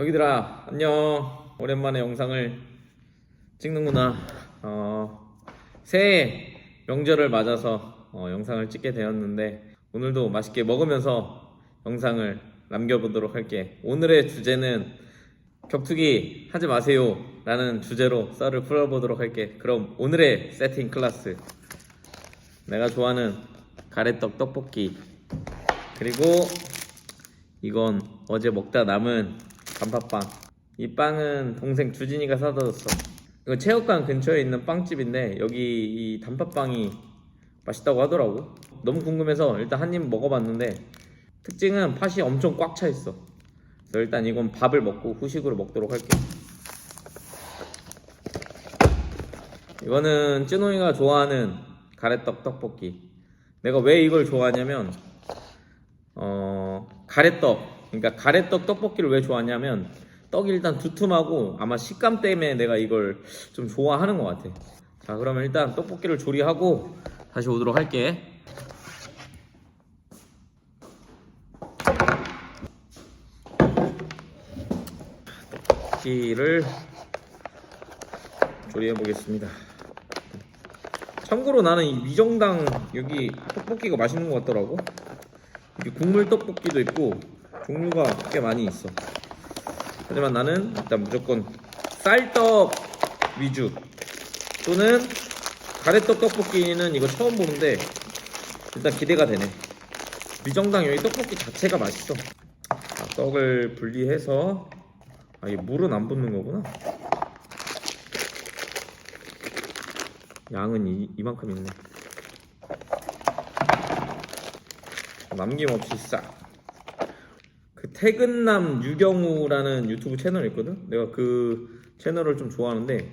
덕이들아 안녕. 오랜만에 영상을 찍는구나. 어, 새해 명절을 맞아서 어, 영상을 찍게 되었는데 오늘도 맛있게 먹으면서 영상을 남겨보도록 할게. 오늘의 주제는 격투기 하지 마세요 라는 주제로 썰을 풀어보도록 할게. 그럼 오늘의 세팅 클래스. 내가 좋아하는 가래떡 떡볶이. 그리고 이건 어제 먹다 남은 단팥빵. 이 빵은 동생 주진이가 사다 줬어. 이거 체육관 근처에 있는 빵집인데 여기 이 단팥빵이 맛있다고 하더라고. 너무 궁금해서 일단 한 입 먹어봤는데 특징은 팥이 엄청 꽉 차 있어. 그래서 일단 이건 밥을 먹고 후식으로 먹도록 할게. 이거는 찌노이가 좋아하는 가래떡 떡볶이. 내가 왜 이걸 좋아하냐면 어, 가래떡. 그러니까 가래떡 떡볶이를 왜 좋아하냐면 떡이 일단 두툼하고 아마 식감 때문에 내가 이걸 좀 좋아하는 것 같아. 자, 그러면 일단 떡볶이를 조리하고 다시 오도록 할게. 떡볶이를 조리해 보겠습니다. 참고로 나는 이 미정당 여기 떡볶이가 맛있는 것 같더라고. 국물 떡볶이도 있고 종류가 꽤 많이 있어. 하지만 나는 일단 무조건 쌀떡 위주 또는 가래떡 떡볶이는 이거 처음 보는데 일단 기대가 되네. 미정당 여기 떡볶이 자체가 맛있어. 자, 떡을 분리해서 아, 이 물은 안 붓는 거구나. 양은 이, 이만큼 있네. 남김없이 싹. 그 퇴근남 유경우라는 유튜브 채널이 있거든. 내가 그 채널을 좀 좋아하는데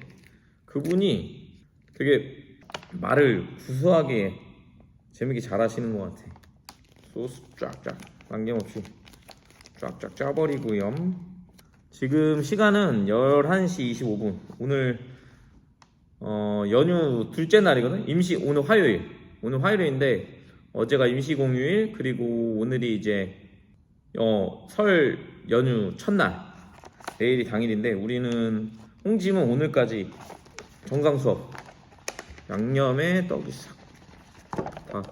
그분이 되게 말을 구수하게 재밌게 잘 하시는 것 같아. 소스 쫙쫙 남김없이 쫙쫙 짜버리고요. 지금 시간은 11시 25분. 오늘 어, 연휴 둘째 날이거든. 임시 오늘 화요일. 오늘 화요일인데 어제가 임시 공휴일 그리고 오늘이 이제 어, 설 연휴 첫날. 내일이 당일인데 우리는 홍짐은 오늘까지 정강 수업. 양념에 떡이 싹다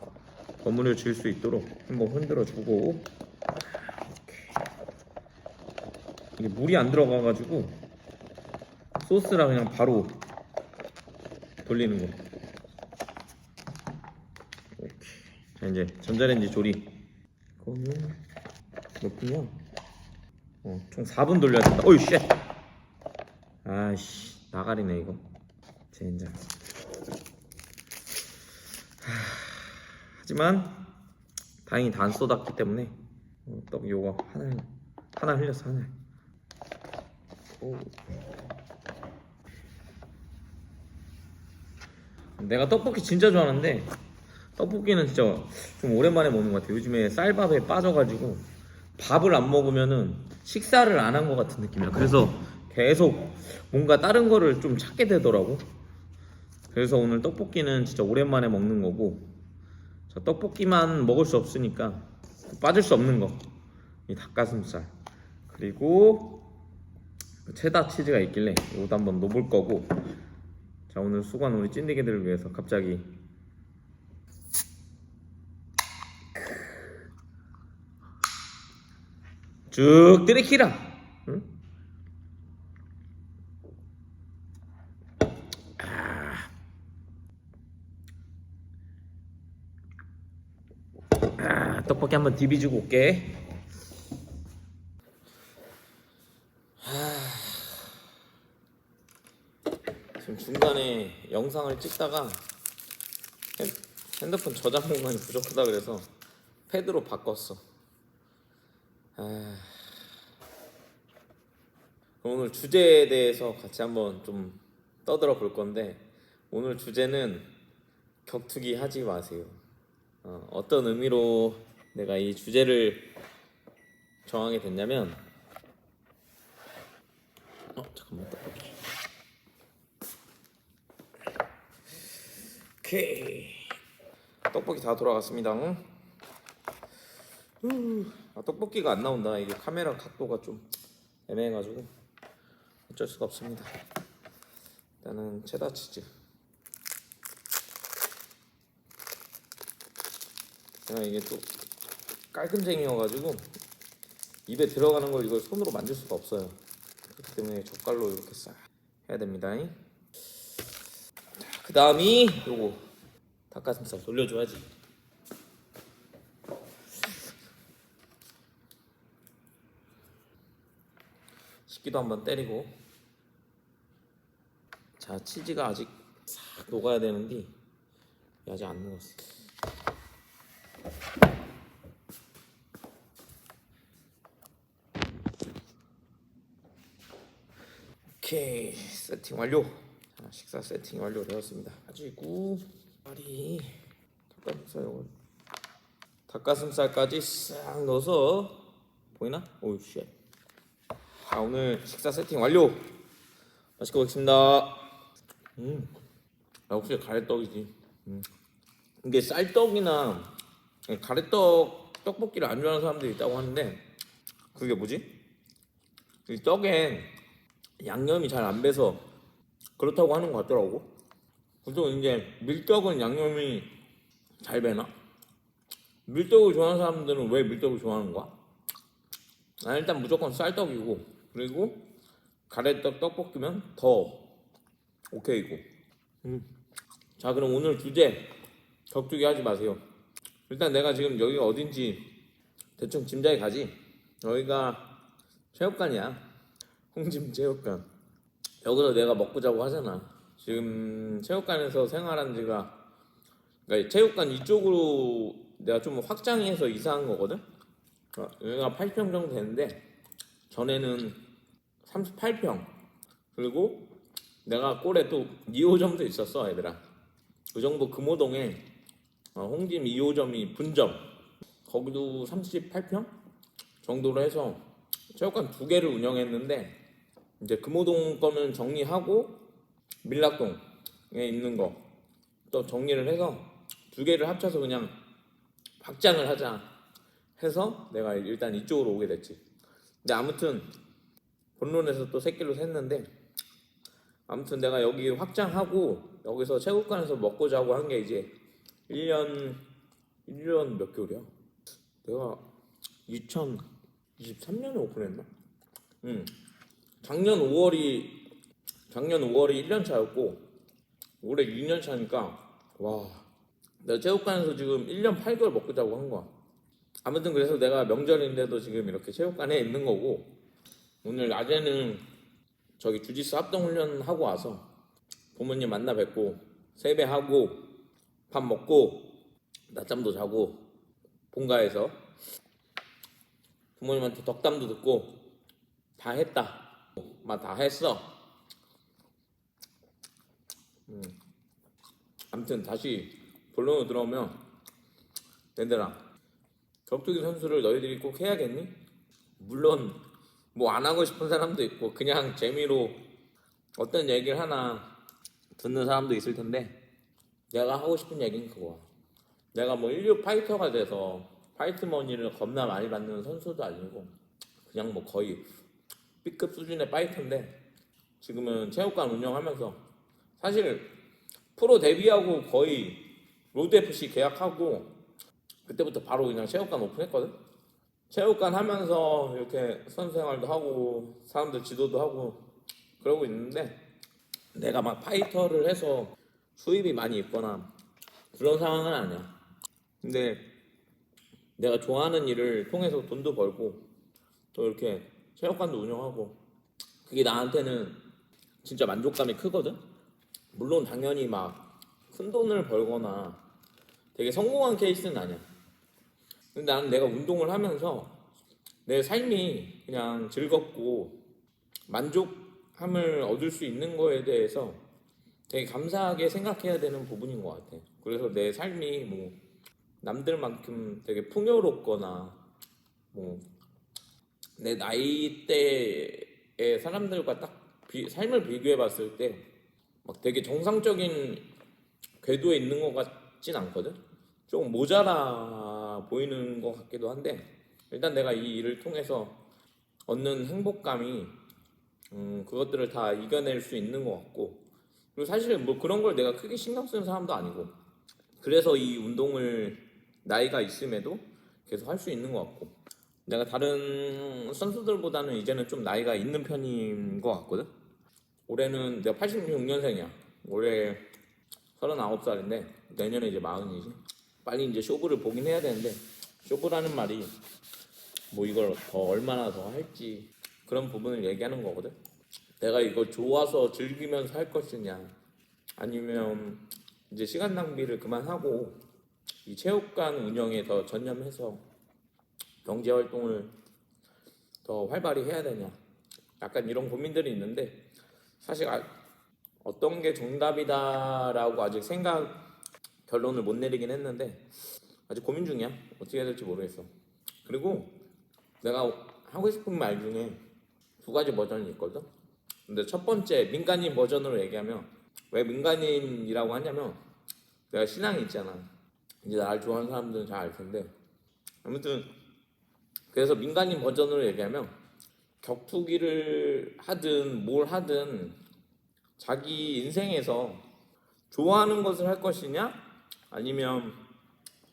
버무려 질수 있도록 한번 흔들어 주고 이게 물이 안 들어가 가지고 소스랑 그냥 바로 돌리는 거. 오케이. 자 이제 전자레인지 조리. 분이야? 어, 총 4분 돌려야 된다. 어이 쉣. 아이씨 나가리네 이거. 젠장. 하, 하지만 다행히 다 안 쏟았기 때문에 어, 떡 요거 하나 하나 흘렸어 하나. 오. 내가 떡볶이 진짜 좋아하는데 떡볶이는 진짜 좀 오랜만에 먹는 것 같아. 요즘에 쌀밥에 빠져가지고 밥을 안 먹으면은 식사를 안 한 것 같은 느낌이야. 그래서 계속 뭔가 다른 거를 좀 찾게 되더라고. 그래서 오늘 떡볶이는 진짜 오랜만에 먹는 거고 자, 떡볶이만 먹을 수 없으니까 빠질 수 없는 거. 이 닭가슴살 그리고 체다 치즈가 있길래 이것도 한번 넣어볼 거고 자 오늘 수고한 우리 찐디기들을 위해서 갑자기 쭉 들이키라 응? 아. 아, 떡볶이 한번 디비주고 올게 지금 중간에 영상을 찍다가 핸- 핸드폰 저장 공간이 부족하다 그래서 패드로 바꿨어. 아... 오늘 주제에 대해서 같이 한번 좀 떠들어 볼 건데 오늘 주제는 격투기 하지 마세요. 어, 어떤 의미로 내가 이 주제를 정하게 됐냐면 어 잠깐만 떡볶이. 오케이 떡볶이 다 돌아갔습니다. 응? 후, 아, 떡볶이가 안 나온다. 이게 카메라 각도가 좀 애매해가지고 어쩔 수가 없습니다. 일단은 체다 치즈. 제가 이게 또 깔끔쟁이여가지고 입에 들어가는 걸 이걸 손으로 만질 수가 없어요. 그렇기 때문에 젓갈로 이렇게 싹 해야 됩니다. 그 다음이 요거 닭가슴살 돌려줘야지. 식기도 한번 때리고 자 치즈가 아직 싹 녹아야 되는데 아직 안 녹았어. 오케이 세팅 완료. 자, 식사 세팅 완료되었습니다. 가지고 파리 닭가슴살 요거 닭가슴살까지 싹 넣어서 보이나? 오우 쉣. 자 오늘 식사 세팅 완료. 맛있게 먹겠습니다. 음, 역시 가래떡이지. 음. 이게 쌀떡이나 가래떡 떡볶이를 안 좋아하는 사람들이 있다고 하는데 그게 뭐지? 이 떡에 양념이 잘 안 배서 그렇다고 하는 것 같더라고. 보통 이제 밀떡은 양념이 잘 배나? 밀떡을 좋아하는 사람들은 왜 밀떡을 좋아하는 거야? 난 일단 무조건 쌀떡이고 그리고 가래떡 떡볶이면 더 오케이고. 음. 자 그럼 오늘 주제 격투기 하지 마세요. 일단 내가 지금 여기가 어딘지 대충 짐작이 가지. 여기가 체육관이야. 홍짐 체육관. 여기서 내가 먹고 자고 하잖아. 지금 체육관에서 생활한 지가 그러니까 체육관 이쪽으로 내가 좀 확장해서 이사한 거거든. 어, 여기가 8평 정도 되는데 전에는 38평 그리고 내가 꼴에 또 2호점도 있었어 얘들아. 그 정도 금호동에 어, 홍짐 2호점이 분점 거기도 38평 정도로 해서 체육관 두 개를 운영했는데 이제 금호동 거는 정리하고 밀락동에 있는 거 또 정리를 해서 두 개를 합쳐서 그냥 확장을 하자 해서 내가 일단 이쪽으로 오게 됐지. 근데 아무튼 본론에서 또 새끼로 샜는데 아무튼 내가 여기 확장하고 여기서 체육관에서 먹고 자고 한 게 이제 1년 1년 몇 개월이야? 내가 2023년에 오픈했나? 응. 작년 5월이 작년 5월이 1년 차였고 올해 2년 차니까 와 내가 체육관에서 지금 1년 8개월 먹고 자고 한 거야. 아무튼 그래서 내가 명절인데도 지금 이렇게 체육관에 있는 거고 오늘 낮에는 저기 주짓수 합동훈련 하고 와서 부모님 만나 뵙고 세배하고 밥 먹고 낮잠도 자고 본가에서 부모님한테 덕담도 듣고 다 했다. 막 다 했어. 음. 아무튼 다시 본론으로 들어오면 얘들아 격투기 선수를 너희들이 꼭 해야겠니? 물론 뭐 안 하고 싶은 사람도 있고 그냥 재미로 어떤 얘기를 하나 듣는 사람도 있을 텐데 내가 하고 싶은 얘기는 그거야. 내가 뭐16 파이터가 돼서 파이트 머니를 겁나 많이 받는 선수도 아니고 그냥 뭐 거의 B급 수준의 파이터인데 지금은 체육관 운영하면서 사실 프로 데뷔하고 거의 로드 FC 계약하고 그때부터 바로 그냥 체육관 오픈했거든. 체육관 하면서 이렇게 선수 생활도 하고 사람들 지도도 하고 그러고 있는데 내가 막 파이터를 해서 수입이 많이 있거나 그런 상황은 아니야. 근데 내가 좋아하는 일을 통해서 돈도 벌고 또 이렇게 체육관도 운영하고 그게 나한테는 진짜 만족감이 크거든. 물론 당연히 막 큰 돈을 벌거나 되게 성공한 케이스는 아니야. 근데 나는 내가 운동을 하면서 내 삶이 그냥 즐겁고 만족함을 얻을 수 있는 거에 대해서 되게 감사하게 생각해야 되는 부분인 것 같아. 그래서 내 삶이 뭐 남들만큼 되게 풍요롭거나 뭐 내 나이대의 사람들과 딱 비- 삶을 비교해 봤을 때 막 되게 정상적인 궤도에 있는 것 같진 않거든. 조금 모자라 보이는 것 같기도 한데 일단 내가 이 일을 통해서 얻는 행복감이 음, 그것들을 다 이겨낼 수 있는 것 같고 그리고 사실 뭐 그런 걸 내가 크게 신경 쓰는 사람도 아니고 그래서 이 운동을 나이가 있음에도 계속 할 수 있는 것 같고 내가 다른 선수들보다는 이제는 좀 나이가 있는 편인 것 같거든? 올해는 내가 86년생이야. 올해 39살인데 내년에 이제 마흔이지 빨리 이제 쇼부를 보긴 해야 되는데 쇼부라는 말이 뭐 이걸 더 얼마나 더 할지 그런 부분을 얘기하는 거거든. 내가 이걸 좋아서 즐기면서 할 것이냐 아니면 이제 시간 낭비를 그만하고 이 체육관 운영에 더 전념해서 경제 활동을 더 활발히 해야 되냐 약간 이런 고민들이 있는데 사실 아- 어떤 게 정답이다라고 아직 생각 결론을 못 내리긴 했는데 아직 고민 중이야 어떻게 해야 될지 모르겠어 그리고 내가 하고 싶은 말 중에 두 가지 버전이 있거든. 근데 첫 번째 민간인 버전으로 얘기하면 왜 민간인이라고 하냐면 내가 신앙이 있잖아. 이제 나를 좋아하는 사람들은 잘 알 텐데 아무튼 그래서 민간인 버전으로 얘기하면 격투기를 하든 뭘 하든 자기 인생에서 좋아하는 것을 할 것이냐 아니면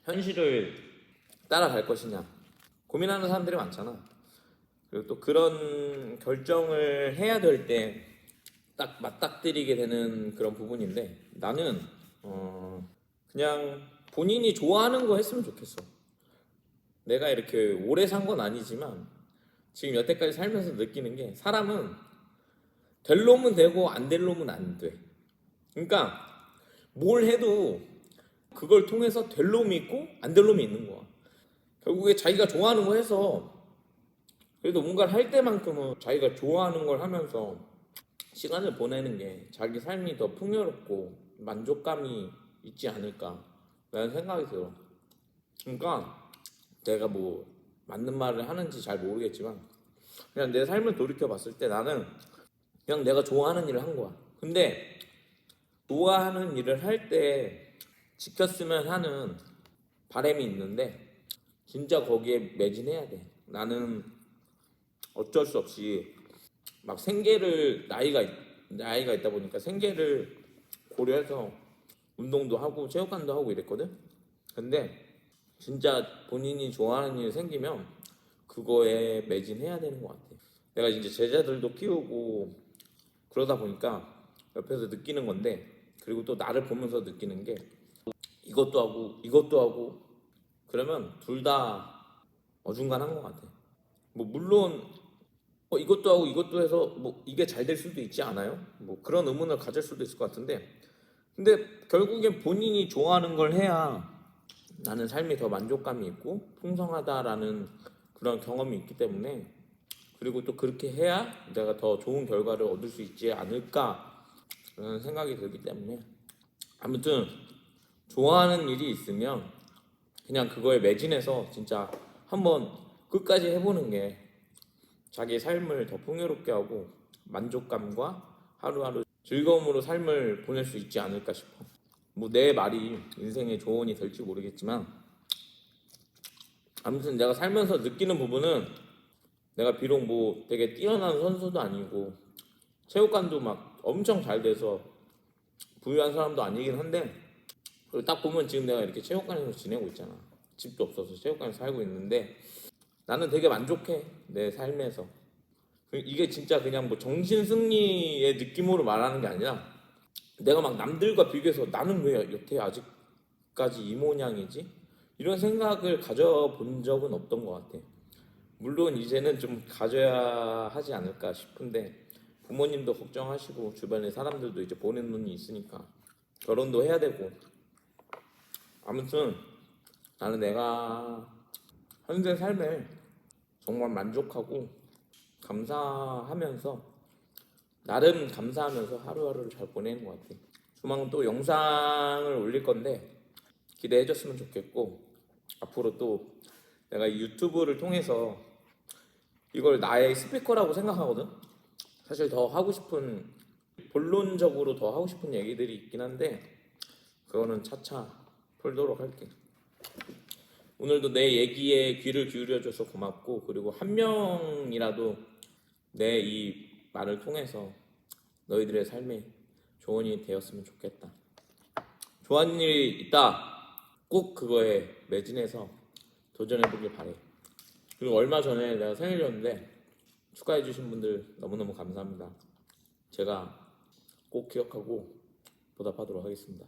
현실을 따라갈 것이냐 고민하는 사람들이 많잖아. 그리고 또 그런 결정을 해야 될 때 딱 맞닥뜨리게 되는 그런 부분인데 나는 어 그냥 본인이 좋아하는 거 했으면 좋겠어. 내가 이렇게 오래 산 건 아니지만 지금 여태까지 살면서 느끼는 게 사람은 될 놈은 되고 안 될 놈은 안 돼. 그러니까 뭘 해도 그걸 통해서 될 놈이 있고 안 될 놈이 있는 거야. 결국에 자기가 좋아하는 거 해서 그래도 뭔가를 할 때만큼은 자기가 좋아하는 걸 하면서 시간을 보내는 게 자기 삶이 더 풍요롭고 만족감이 있지 않을까 라는 생각이 들어. 그러니까 내가 뭐 맞는 말을 하는지 잘 모르겠지만 그냥 내 삶을 돌이켜 봤을 때 나는 그냥 내가 좋아하는 일을 한 거야. 근데 좋아하는 일을 할 때 지켰으면 하는 바람이 있는데 진짜 거기에 매진해야 돼. 나는 어쩔 수 없이 막 생계를 나이가 있- 나이가 있다 보니까 생계를 고려해서 운동도 하고 체육관도 하고 이랬거든. 근데 진짜 본인이 좋아하는 일 생기면 그거에 매진해야 되는 것 같아. 내가 이제 제자들도 키우고 그러다 보니까 옆에서 느끼는 건데 그리고 또 나를 보면서 느끼는 게 이것도 하고 이것도 하고 그러면 둘 다 어중간한 것 같아. 뭐 물론 어, 이것도 하고 이것도 해서 뭐 이게 잘 될 수도 있지 않아요? 뭐 그런 의문을 가질 수도 있을 것 같은데 근데 결국엔 본인이 좋아하는 걸 해야 나는 삶이 더 만족감이 있고 풍성하다라는 그런 경험이 있기 때문에 그리고 또 그렇게 해야 내가 더 좋은 결과를 얻을 수 있지 않을까 그런 생각이 들기 때문에 아무튼 좋아하는 일이 있으면 그냥 그거에 매진해서 진짜 한번 끝까지 해보는 게 자기 삶을 더 풍요롭게 하고 만족감과 하루하루 즐거움으로 삶을 보낼 수 있지 않을까 싶어. 뭐 내 말이 인생의 조언이 될지 모르겠지만 아무튼 내가 살면서 느끼는 부분은 내가 비록 뭐 되게 뛰어난 선수도 아니고 체육관도 막 엄청 잘 돼서 부유한 사람도 아니긴 한데 그리고 딱 보면 지금 내가 이렇게 체육관에서 지내고 있잖아. 집도 없어서 체육관에서 살고 있는데 나는 되게 만족해 내 삶에서. 그 이게 진짜 그냥 뭐 정신 승리의 느낌으로 말하는 게 아니라 내가 막 남들과 비교해서 나는 왜 여태 아직까지 이 모양이지? 이런 생각을 가져본 적은 없던 것 같아. 물론 이제는 좀 가져야 하지 않을까 싶은데 부모님도 걱정하시고 주변에 사람들도 이제 보는 눈이 있으니까 결혼도 해야 되고 아무튼 나는 내가 현재 삶에 정말 만족하고 감사하면서 나름 감사하면서 하루하루를 잘 보내는 것 같아. 조만간 또 영상을 올릴 건데 기대해 줬으면 좋겠고 앞으로 또 내가 이 유튜브를 통해서 이걸 나의 스피커라고 생각하거든. 사실 더 하고 싶은 본론적으로 더 하고 싶은 얘기들이 있긴 한데 그거는 차차 풀도록 할게. 오늘도 내 얘기에 귀를 기울여줘서 고맙고 그리고 한 명이라도 내 이 말을 통해서 너희들의 삶에 조언이 되었으면 좋겠다. 좋아하는 일이 있다. 꼭 그거에 매진해서 도전해보길 바래. 그리고 얼마 전에 내가 생일이었는데 축하해주신 분들 너무너무 감사합니다. 제가 꼭 기억하고 보답하도록 하겠습니다.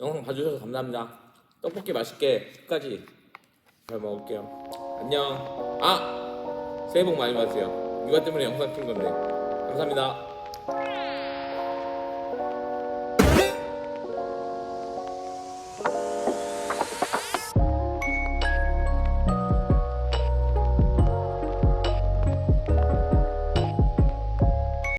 영상 봐주셔서 감사합니다. 떡볶이 맛있게 끝까지 잘 먹을게요. 안녕. 아! 새해 복 많이 받으세요. 육아 때문에 영상 킨 건데. 감사합니다.